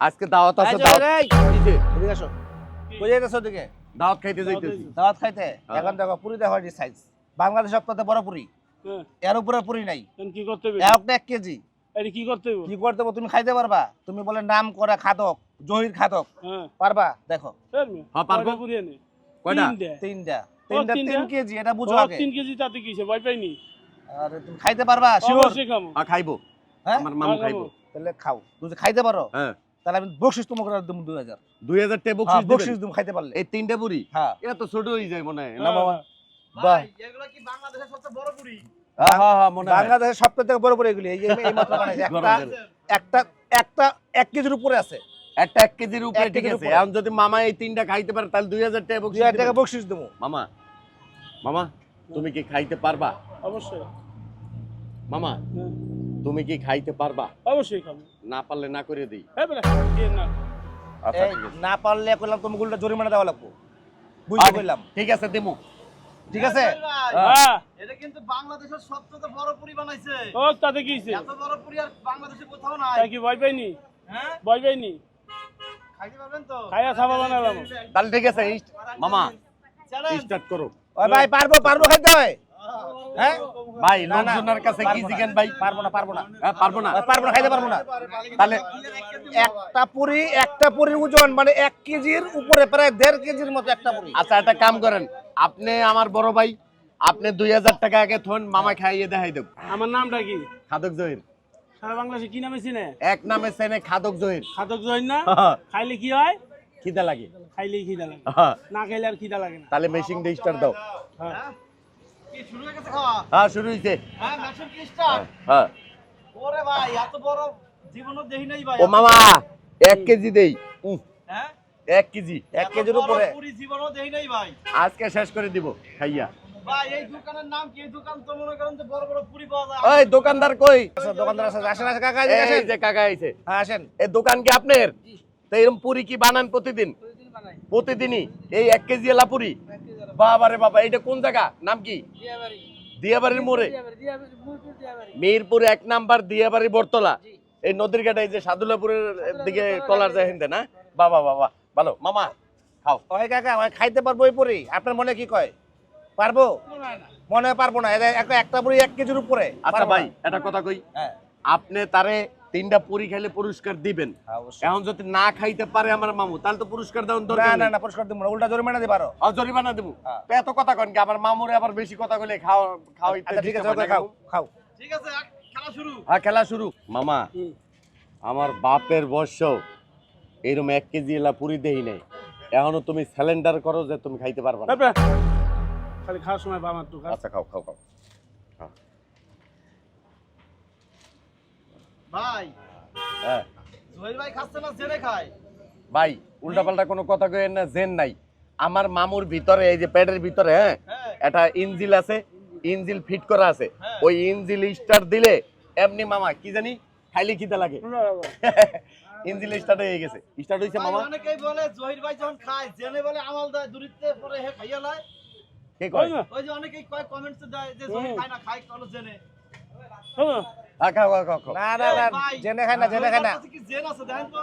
আজকে দাওয়াত আছে? এদিকে আসো। কই যাইতেছো ওদিকে? দাওয়াত খাইতে যাইতেছি। দাওয়াত খাইতে? হ্যাঁ। এখন দেখো পুরি দেখো সাইজ বাংলাদেশ সপ্তাহে বড় পুরি। হ্যাঁ, এর উপরে পুরি নাই। কি করতে হবে? একটা এক কেজি। এটা কি করতে হবে? কি করতে হবে? তুমি খাইতে পারবা? তুমি বলে নাম করা খাদক জহির খাদক। হ্যাঁ। পারবা? দেখো। হ্যাঁ, পারব। পুরি এনে? কয়টা? তিনটা। তিনটা। তিনটা? তিন কেজি এটা বুঝো আগে। তিন কেজি তাতে কিসে ভয় পাইনি? আরে তুমি খাইতে পারবা? শিওর খাইবো। হ্যাঁ? আমার মামু খাইবো। তাহলে খাও। তুমি খাইতে পারো? হ্যাঁ। তাহলে আমি বকশিস তোমাকে দেবো দুই হাজার। দুই হাজার টাকা হ্যাঁ, বকশিস বকশিস তুমি খাইতে পারলে। এই তিনটে বুড়ি? হ্যাঁ। এটা তো ছোট হয়ে যায় মনে হয় না হ্যাঁ, বাবা? হ্যাঁ। বাহ। এগুলো কি বাংলাদেশের সবচেয়ে বড় পুরি হ্যাঁ হ্যাঁ হ্যাঁ মনে বাংলাদেশের থেকে বড় বড় এগুলি। এই যে এই মাত্র বানাইছে। একটা একটা একটা এক কেজির উপরে আছে। একটা এক কেজির উপরে ঠিক আছে। এখন যদি মামা এই তিনটা খাইতে পারে তাহলে দুই হাজার টাকা বকশিস টাকা বকশিস দেবো। মামা মামা তুমি কি খাইতে পারবা? অবশ্যই। মামা হ্যাঁ, তুমি কি খাইতে পারবা? অবশ্যই খাব। না পারলে না করে দিই। আচ্ছা ঠিক আছে। না পারলে কইলাম তুমি গুলটা জরিমানা দেওয়া লাগবো। বুঝতে আচ্ছা, কইলাম। ঠিক আছে দিমু। ঠিক আছে? হ্যাঁ। এটা কিন্তু বাংলাদেশের সবচেয়ে বড় পুরি বানাইছে। ও তাতে কিছে এত বড় পুরি আর বাংলাদেশে কোথাও নাই। তাই কি ভয় পাইনি? হ্যাঁ? ভয় পাইনি? খাইতে পারবেন তো? খাইয়া খাবা বানালাম। তাহলে ঠিক আছে মামা স্টার্ট করো। ভাই পারব পারব খাইতে হয়। হ্যাঁ? ভাই লোকজনের কাছে কি জিজ্ঞেন ভাই? পারব না পারব না। হ্যাঁ, পারব না। পারব না খাইতে পারব না। তাহলে একটা পুরি একটা পুরির ওজন মানে এক কেজির উপরে প্রায় দেড় কেজির মতো একটা পুরি। আচ্ছা একটা কাম করেন। আপনি আমার বড় ভাই আপনি দুই হাজার টাকা আগে থন মামা খাইয়ে দেখাই দেব। আমার নামটা কি? খাদক জহির। সারা বাংলাদেশে কি নামে চিনে? এক নামে সেনে খাদক জহির। খাদক জয় না? হ্যাঁ। খাইলে কি হয়? খিদা লাগে। খাইলেই খিদা লাগে। হ্যাঁ, না খাইলে আর খিদা লাগে না। তাহলে মেশিন দিয়ে স্টার্ট দাও। হ্যাঁ। হ্যাঁ? শুরু হয়ে হ্যাঁ হয়েছে ও মামা এক কেজি দেই। এক কেজি এক কেজির উপরে। আজকে শেষ করে দিব খাইয়া। দোকানদার কই? আচ্ছা, দোকানদার আসেন আসেন কাকা আসেন। কাকা আসেন। এই দোকান কি আপনার? তো এরকম পুরি কি বানান প্রতিদিন? প্রতিদিনই এই এক কেজি এলা পুরি বাবা রে বাবা এটা কোন জায়গা? নাম কি? দিয়াবাড়ির মোড়ে। মিরপুর এক নাম্বার দিয়াবাড়ি বরতলা এই নদীর ঘাটে এই যে সাদুল্লাপুরের দিকে টলার যায় হিন্দে না? বাবা বাবা ভালো। মামা খাও। ওই কাকা ওই খাইতে পারব ওই পুরি। আপনার মনে কি কয়? পারব? মনে পারব না। একটা- একটা পুরি এক কেজির উপরে। আচ্ছা ভাই। এটা কথা কই? হ্যাঁ। আপনি তারে তিনটা পুরি খাইলে পুরস্কার দিবেন। হ্যাঁ, এখন যদি না খাইতে পারে আমার মামু তাহলে তো পুরস্কার দেওয়ার না দরকার না না পুরস্কার দিব না উল্টা জরিমানা দিবা আরও। আর জরিমানা দেবো? হ্যাঁ। এত কথা কন কি আমার মামুরে আবার বেশি কথা কইলে খাও খাওয়াইতে আচ্ছা ঠিক আছে হয় খাও খাও। ঠিক আছে খেলা শুরু। হ্যাঁ খেলা শুরু। মামা আমার বাপের বর্ষ এরকম এক কেজি এলা পুরি দেই নাই। এখনও তুমি স্যালেন্ডার করো যে তুমি খাইতে পারবা না। হ্যাঁ, খালি খাওয়ার সময় বাবা আচ্ছা খাও খাও খাও। ভাই। হ্যাঁ। জহির ভাই খাচ্ছে না জেনে খায়। ভাই উল্টাপাল্টা কোনো কথা কইেন না জেন নাই। আমার মামুর ভিতরে এই যে পেটের ভিতরে হ্যাঁ হ্যাঁ। একটা ইঞ্জিল আছে ইঞ্জিল ফিট করা আছে। হ্যাঁ। ওই ইঞ্জিল স্টার্ট দিলে এমনি মামা কি জানি খাইলে খিদা লাগে। ইঞ্জিল স্টার্ট হয়ে গেছে। স্টার্ট হইছে মামা। অনেকেই বলে জহির ভাই যখন খায় জেনে বলে আমাল দেয় দূরিত্বে পরে হে খাইয়া লয়। কে কয়? ওই যে অনেকেই কয় কমেন্টস দেয় যে জহির খায় না খায় কলো জেনে? হ্যাঁ, খাও খাও খাও খাও। না না না জেনে খায় না জেনে খায় না। কি জেন আছে দেখেন তো।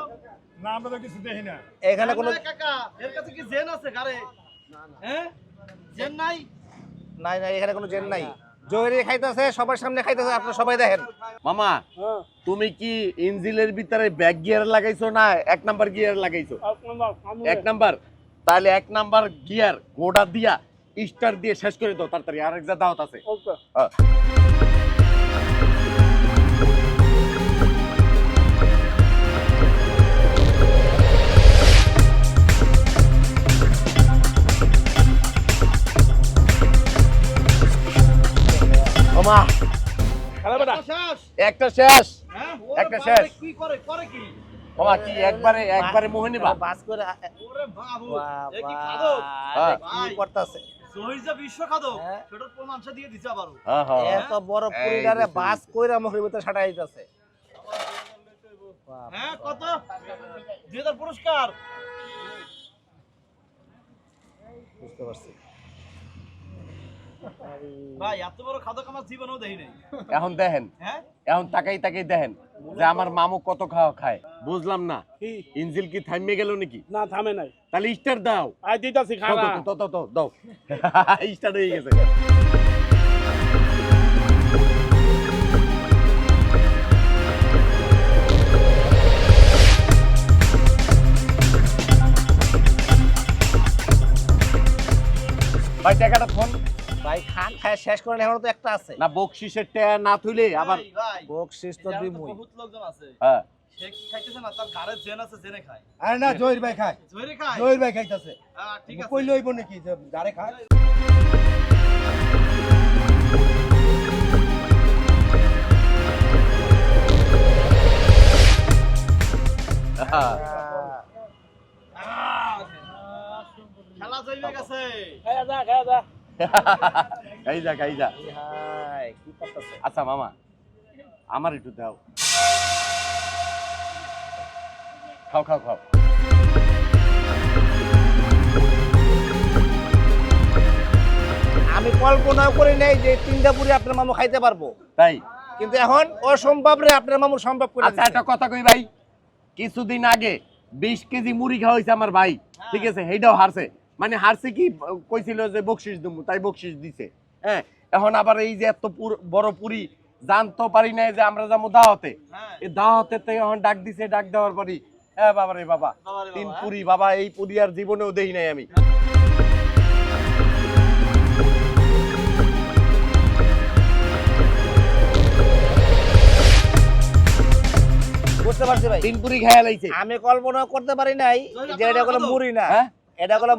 এখানে কোনো কাকা এর কাছে কি জেন আছে গারে হ্যাঁ? জেন নাই? নাই নাই এখানে কোনো জেন নাই। জহিরে খাইতেছে সবার সামনে খাইতেছে আপনারা সবাই দেখেন। মামা হ্যাঁ, তুমি কি ইঞ্জিলের ভিতরে ব্যাক গিয়ার লাগাইছো না এক নাম্বার গিয়ার লাগাইছো? এক নাম্বার, সামনে। এক নাম্বার। তাহলে এক নাম্বার গিয়ার গোড়া দিয়া স্টার দিয়ে শেষ করে দাও তাড়াতাড়ি। আরেক যা দাওয়াত আছে। ওকে। একটা শেষ। হ্যাঁ? একটা শেষ। কি করে করে কি? মামা কি একবারে একবারে মোহিনী বা বাস করে ওরে বাবু এ কি বাবা, হ্যাঁ। কি করতেছে? হ্যাঁ। হ্যাঁ হ্যাঁ। বাস কইরা মুখের ভিতরে সাটা দিতেছে হ্যাঁ কত? পুরস্কার। বুঝতে পারছি। ভাই এত বড় খাদক আমার জীবনেও দেখি নাই। এখন দেখেন। হ্যাঁ? এখন তাকাই তাকাই দেখেন যে আমার মামু কত খাওয়া খায়। বুঝলাম না। ইঞ্জিল কি থামে গেল নাকি? না থামে নাই। তাহলে স্টার দাও। আই দিতাছি দাও, খারা দাও, দাও, দাও, দাও, দাও হয়ে গেছে। ভাই টাকাটা ফোন। ভাই খান খায় শেষ করেন এখনও তো একটা আছে। না বকশিসের টাকা না তুলে আবার বকশিস তো বহুত লোকজন আছে। হ্যাঁ। সে কি খাইতেছে না? তার ঘাড়ে জেন আছে জেনে খায়। আরে না জহির ভাই খায়। জহির ভাই খাইতেছে। হ্যাঁ, ঠিক আছে। কইলে হইব নাকি গাড়ে খায়? খেলা জমে গেছে। খায়া যা খায়া যা। আচ্ছা মামা আমার একটু দাও। খাও খাও খাও। আমি কল্পনাও করি নাই যে তিনটা পুরি আপনার মামু খাইতে পারব। তাই? কিন্তু এখন অসম্ভব রে আপনার মামু সম্ভব করে আচ্ছা একটা কথা কই ভাই? কিছুদিন আগে বিশ কেজি মুড়ি খাওয়া হয়েছে আমার ভাই। ঠিক আছে সেইটাও হারছে। মানে হারছে কি কইছিল যে বকশিস দিমু তাই বকশিস দিছে। হ্যাঁ এখন আবার এই যে এত বড় পুরি জানতো পারি নাই যে আমরা যাব দাওয়াতে। হ্যাঁ। এই দাওয়াতে তো এখন ডাক দিছে ডাক দেওয়ার পরই। হ্যাঁ বাবা রে বাবা তিন বাবা, পুরি বাবা এই পুরি আর জীবনেও দেখি নাই আমি। বুঝতে পারছি ভাই। তিন পুরি খেয়া আমি কল্পনা করতে পারি নাই যে এটা কোনো মুড়ি না। হ্যাঁ? এটা বড়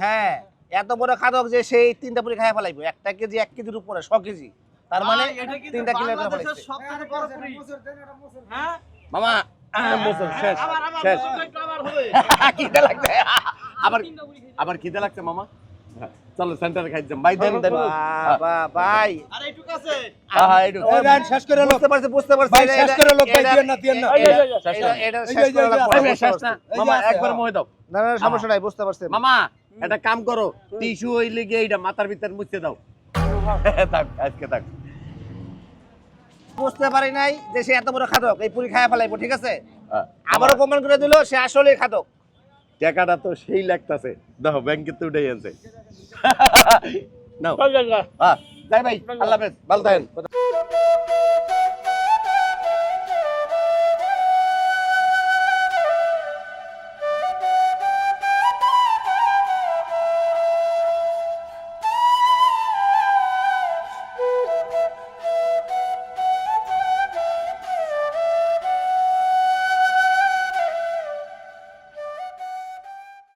হ্যাঁ এত বড় খাদক যে সেই তিনটা পুরি খাই ফেলাইবো একটা কেজি এক কেজির উপরে ছ কেজি তার মানে ভাই, তিনটা কিলো। হ্যাঁ? মামা আহ, আবার। খিদে লাগছে মামা হ্যাঁ, চলো সেন্টারে খাই যাম ভাই দেন দেন বাবা, ভাই আর। হ্যাঁ একটু ওই রান শেষ করে লোক বুঝতে পারছি বুঝতে পারছি ভাই, শেষ করে লোক, ভাই, দিয়েন না, দিয়েন না। এই যে, এটা- এই যে, শেষ করে শেষ না মামা একবার হ্যাঁ। মোহে দাও না না সমস্যা নাই বুঝতে পারছি মামা একটা কাম করো টিস্যু হইলে গিয়ে এইটা মাথার ভিতর মুছতে দাও। থাক আজকে থাক। বুঝতে পারি নাই যে সে এত বড় খাদক এই পুরি খায় ফেলাইবো ঠিক আছে? হ্যাঁ, আবারও প্রমাণ করে দিল সে আসলে খাদক। টাকাটা তো সেই লাগতাছে। দেখো ব্যাংকে তো উঠে আনছে নাও। হ্যাঁ যাই ভাই আল্লাহ হাফেজ ভালো থাকেন।